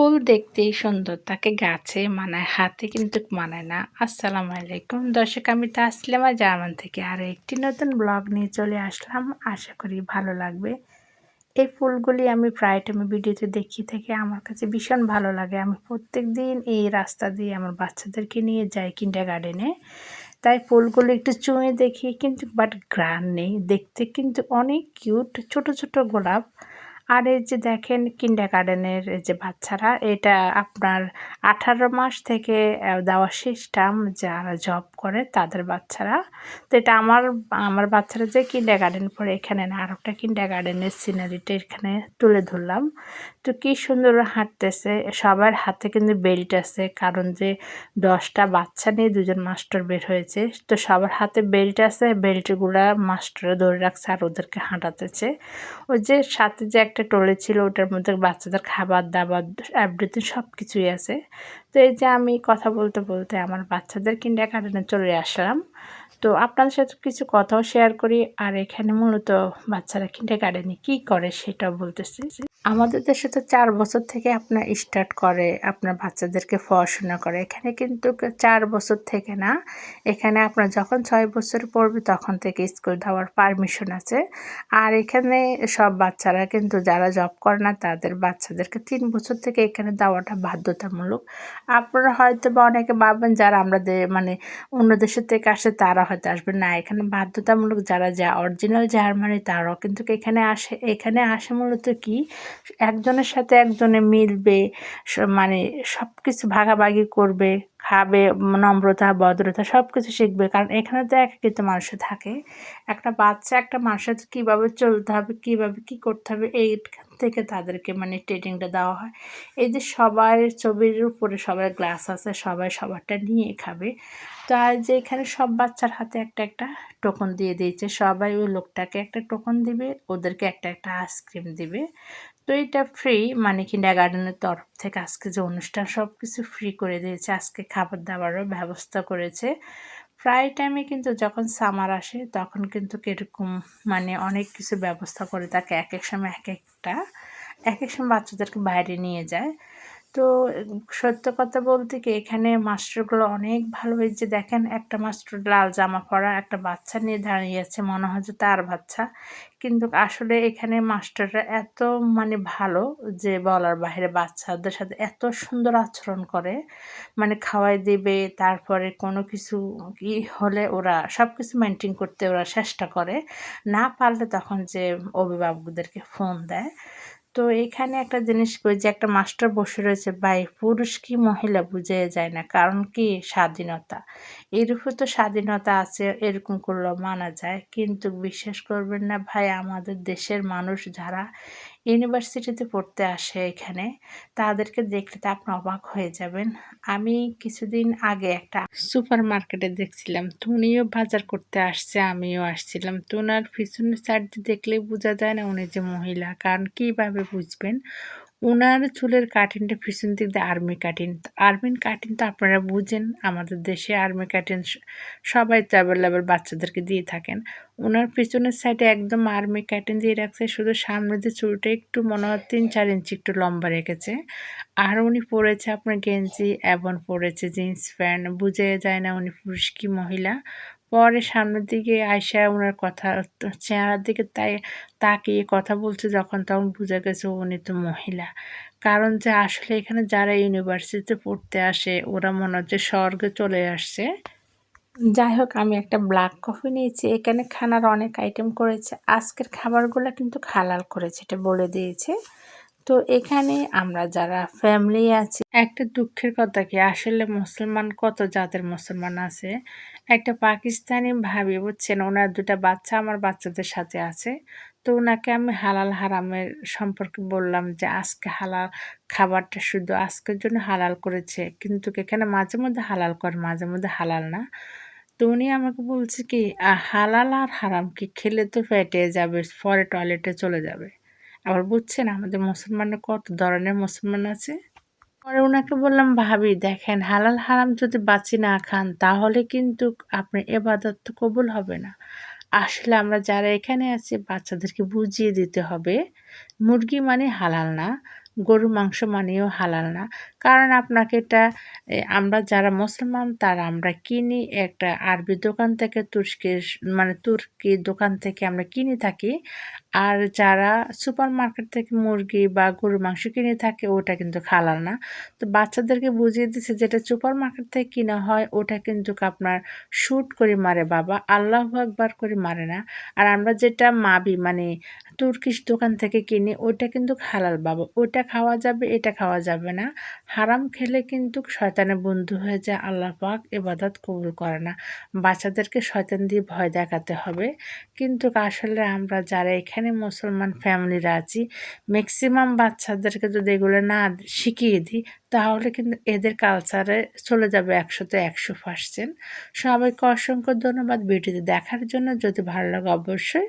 ফুল দেখতেই সুন্দর। তাকে গাছে মানায়, হাতে কিন্তু মানায় না। আসসালামু আলাইকুম। দর্শক, আমি তাসলিমা জার্মান থেকে আরও একটি নতুন ব্লগ নিয়ে চলে আসলাম। আশা করি ভালো লাগবে। এই ফুলগুলি আমি প্রায় টাইমে ভিডিওতে দেখি থাকি। আমার কাছে ভীষণ ভালো লাগে। আমি প্রত্যেক দিন এই রাস্তা দিয়ে আমার বাচ্চাদেরকে নিয়ে যাই কিন্ডার গার্ডেনে তাই ফুলগুলো একটু চুঁয়ে দেখি কিন্তু বাট গ্রান নেই। দেখতে কিন্তু অনেক কিউট ছোট ছোট গোলাপ। আর এই যে দেখেন কিন্ডার গার্ডেনের যে বাচ্চারা, এটা আপনার আঠারো মাস থেকে দেওয়া সিস্টেম যারা জব করে তাদের বাচ্চারা। তো এটা আমার আমার বাচ্চারা যে কিন্ডার গার্ডেন পড়ে এখানে না, আর একটা কিন্ডার গার্ডেনের সিনারিটা এখানে তুলে ধরলাম। তো কি সুন্দর হাঁটতেছে, সবার হাতে কিন্তু বেল্ট আছে, কারণ যে দশটা বাচ্চা নিয়ে দুজন মাস্টার বের হয়েছে, তো সবার হাতে বেল্ট আছে, বেল্টগুলা মাস্টারে ধরে রাখছে আর ওদেরকে হাঁটাতেছে। ওই যে সাথে যে একটা টলে ছিল, ওটার মধ্যে বাচ্চাদের খাবার, দাবার এভরিথিং সব কিছুই আছে। তো এই যে আমি কথা বলতে বলতে আমার বাচ্চাদের কিনে কাটানো চলে আসলাম। তো আপনাদের সাথে কিছু কথাও শেয়ার করি, আর এখানে মূলত বাচ্চারা কিনে গার্ডেনে কী করে সেটাও বলতেছি। আমাদের দেশে তো চার বছর থেকে আপনার স্টার্ট করে, আপনার বাচ্চাদেরকে পড়াশোনা করে। এখানে কিন্তু চার বছর থেকে না, এখানে আপনার যখন ছয় বছর পড়বে তখন থেকে স্কুল দেওয়ার পারমিশন আছে। আর এখানে সব বাচ্চারা কিন্তু যারা জব করে না, তাদের বাচ্চাদেরকে তিন বছর থেকে এখানে দেওয়াটা বাধ্যতামূলক। আপনারা হয়তো বা অনেকে ভাববেন যারা আমরা মানে অন্য দেশের থেকে আসে, তারা হয়তো আসবে না। এখানে বাধ্যতামূলক যারা যা অরিজিনাল জার্মানি তারাও কিন্তু এখানে আসে। এখানে আসে মূলত কি? একজনের সাথে একজনে মিলবে মানে সব কিছু ভাগাভাগি করবে, খাবে, নম্রতা, ভদ্রতা সব কিছু শিখবে। কারণ এখানে তো একাকিত মানুষ থাকে। একটা বাচ্চা একটা মানুষের সাথে কীভাবে চলতে হবে, কীভাবে কী করতে হবে এই থেকে তাদেরকে মানে ট্রেনিংটা দেওয়া হয়। এই যে সবার ছবির উপরে সবার গ্লাস আছে, সবাই সবারটা নিয়ে খাবে। তো আর যে এখানে সব বাচ্চার হাতে একটা একটা টোকন দিয়ে দিয়েছে, সবাই ওই লোকটাকে একটা টোকন দিবে, ওদেরকে একটা একটা আইসক্রিম দিবে। তো এটা ফ্রি মানে কিন্ডার গার্ডেনের তরফ থেকে আজকে যে অনুষ্ঠান সব কিছু ফ্রি করে দিয়েছে, আজকে খাবার দাবারও ব্যবস্থা করেছে। প্রায় টাইমে কিন্তু যখন সামার আসে তখন কিন্তু কীরকম মানে অনেক কিছু ব্যবস্থা করে তাকে এক এক সময় এক একটা, এক এক সময় বাচ্চাদেরকে বাইরে নিয়ে যায়। তো, সত্য কথা বলতে কি, এখানে মাস্টারগুলো অনেক ভালো হয়েছে দেখেন, একটা মাস্টার লাল জামা পরা, একটা বাচ্চা নিয়ে দাঁড়িয়ে আছে, মনে হয় যে তার বাচ্চা। কিন্তু আসলে এখানে মাস্টাররা এত মানে ভালো যে বলার বাইরে বাচ্চাদের সাথে এত সুন্দর আচরণ করে মানে খাওয়াই দেবে, তারপরে কোনো কিছু কি হলে ওরা সব কিছু মেনটেন করতে ওরা চেষ্টা করে। না পারলে তখন যে অভিভাবকদেরকে ফোন দেয়। তো এখানে একটা জিনিস কই যে একটা মাস্টার বসে রয়েছে, ভাই, পুরুষ কি মহিলা বুঝে যায় না। কারণ কি? স্বাধীনতা। এরকম তো স্বাধীনতা আছে, এরকম করলেও মানা যায়। কিন্তু বিশ্বাস করবেন না, ভাই, আমাদের দেশের মানুষ যারা ইউনিভার্সিটিতে পড়তে আসে এখানে, তাদেরকে দেখলে তো আপনি অবাক হয়ে যাবেন। আমি কিছুদিন আগে একটা সুপার মার্কেটে দেখছিলাম তুনিও বাজার করতে আসছে, আমিও আসছিলাম। তো ওনার পিছনের সাইড দেখলে বোঝা যায় না উনি যে মহিলা, কারণ কীভাবে বুঝবেন? ওনার চুলের কাটিংটা পিছন দিক দিয়ে আর্মি কাটিং আর্মি কাটিং তো আপনারা বুঝেন, আমাদের দেশে আর্মি কাটিং সবাই তো অ্যাভেলেবেল বাচ্চাদেরকে দিয়ে থাকেন। ওনার পিছনের সাইডে একদম আর্মি কাটিং দিয়ে রাখছে, শুধু সামনে দিয়ে চুলটা একটু মনে হয় তিন চার ইঞ্চি একটু লম্বা রেখেছে। আর উনি পরেছে আপনার গেঞ্জি এবং পরেছে জিন্স প্যান্ট বুঝে যায় না উনি পুরুষ কি মহিলা। পরে সামনের দিকে আয়সা ওনার কথা, চেহারার দিকে তাই, তাকিয়ে কথা বলছে যখন তখন বুঝে গেছে উনি তো মহিলা। কারণ যে আসলে এখানে যারা ইউনিভার্সিটিতে পড়তে আসে, ওরা মনে হচ্ছে স্বর্গে চলে আসছে। যাই হোক, আমি একটা ব্ল্যাক কফি নিয়েছি। এখানে খানার অনেক আইটেম করেছে। আজকের খাবারগুলো কিন্তু খালাল করেছে, এটা বলে দিয়েছে। তো এখানে আমরা যারা ফ্যামিলি আছি, একটা দুঃখের কথা কি? আসলে মুসলমান কত জাতের মুসলমান আছে? একটা পাকিস্তানি ভাবি, বুঝছেন? ওনার দুটা বাচ্চা, আমার বাচ্চাদের সাথে আছে। তো ওনাকে আমি হালাল হারামের সম্পর্কে বললাম যে, আজকে হালাল খাবারটা শুধু আজকের জন্য হালাল করেছে। কিন্তু এখানে মাঝে মধ্যে হালাল করে, মাঝে মধ্যে হালাল না। তো উনি আমাকে বলছে কি হালাল আর হারাম কি? খেলে তো ফেটে যাবে, পরে টয়লেটে চলে যাবে। আবার বুঝছেন আমাদের মুসলমানের কত ধরনের মুসলমান আছে? পরে ওনাকে বললাম, ভাবি, দেখেন, হালাল হারাম যদি বাঁচি না খান, তাহলে কিন্তু আপনি এবাদত কবুল হবে না। আসলে আমরা যারা এখানে আছি, বাচ্চাদেরকে বুঝিয়ে দিতে হবে, মুরগি মানে হালাল না। গরুর মাংস মানেও হালাল না। কারণ আপনাকে এটা আমরা যারা মুসলমান তারা আমরা কিনি একটা আরবি দোকান থেকে তুর্কি মানে তুর্কি দোকান থেকে আমরা কিনে থাকি। আর যারা সুপার মার্কেট থেকে মুরগি বা গরুর মাংস কিনে থাকে ওটা কিন্তু হালাল না। তো বাচ্চাদেরকে বুঝিয়ে দিচ্ছে যেটা সুপার মার্কেট থেকে কিনা হয় ওটা কিন্তু আপনার শ্যুট করে মারে বাবা, আল্লাহ একবার করে মারে না। আর আমরা যেটা মাবি মানে তুর্কিশ দোকান থেকে কিনি ওইটা কিন্তু হালাল বাবা ওইটা খাওয়া যাবে, এটা খাওয়া যাবে না। হারাম খেলে কিন্তু শয়তানের বন্ধু হয়ে যায়, আল্লাহ পাক এবাদত কবুল করে না। বাচ্চাদেরকে শয়তান দিয়ে ভয় দেখাতে হবে। কিন্তু আসলে আমরা যারা এখানে মুসলমান ফ্যামিলিরা আছি ম্যাক্সিমাম বাচ্চাদেরকে যদি এগুলো না শিখিয়ে দিই, তাহলে কিন্তু এদের কালচারে চলে যাবে একশোতে একশো পার্সেন্ট সবাইকে অসংখ্য ধন্যবাদ ভিডিওটি দেখার জন্য। যদি ভালো লাগে অবশ্যই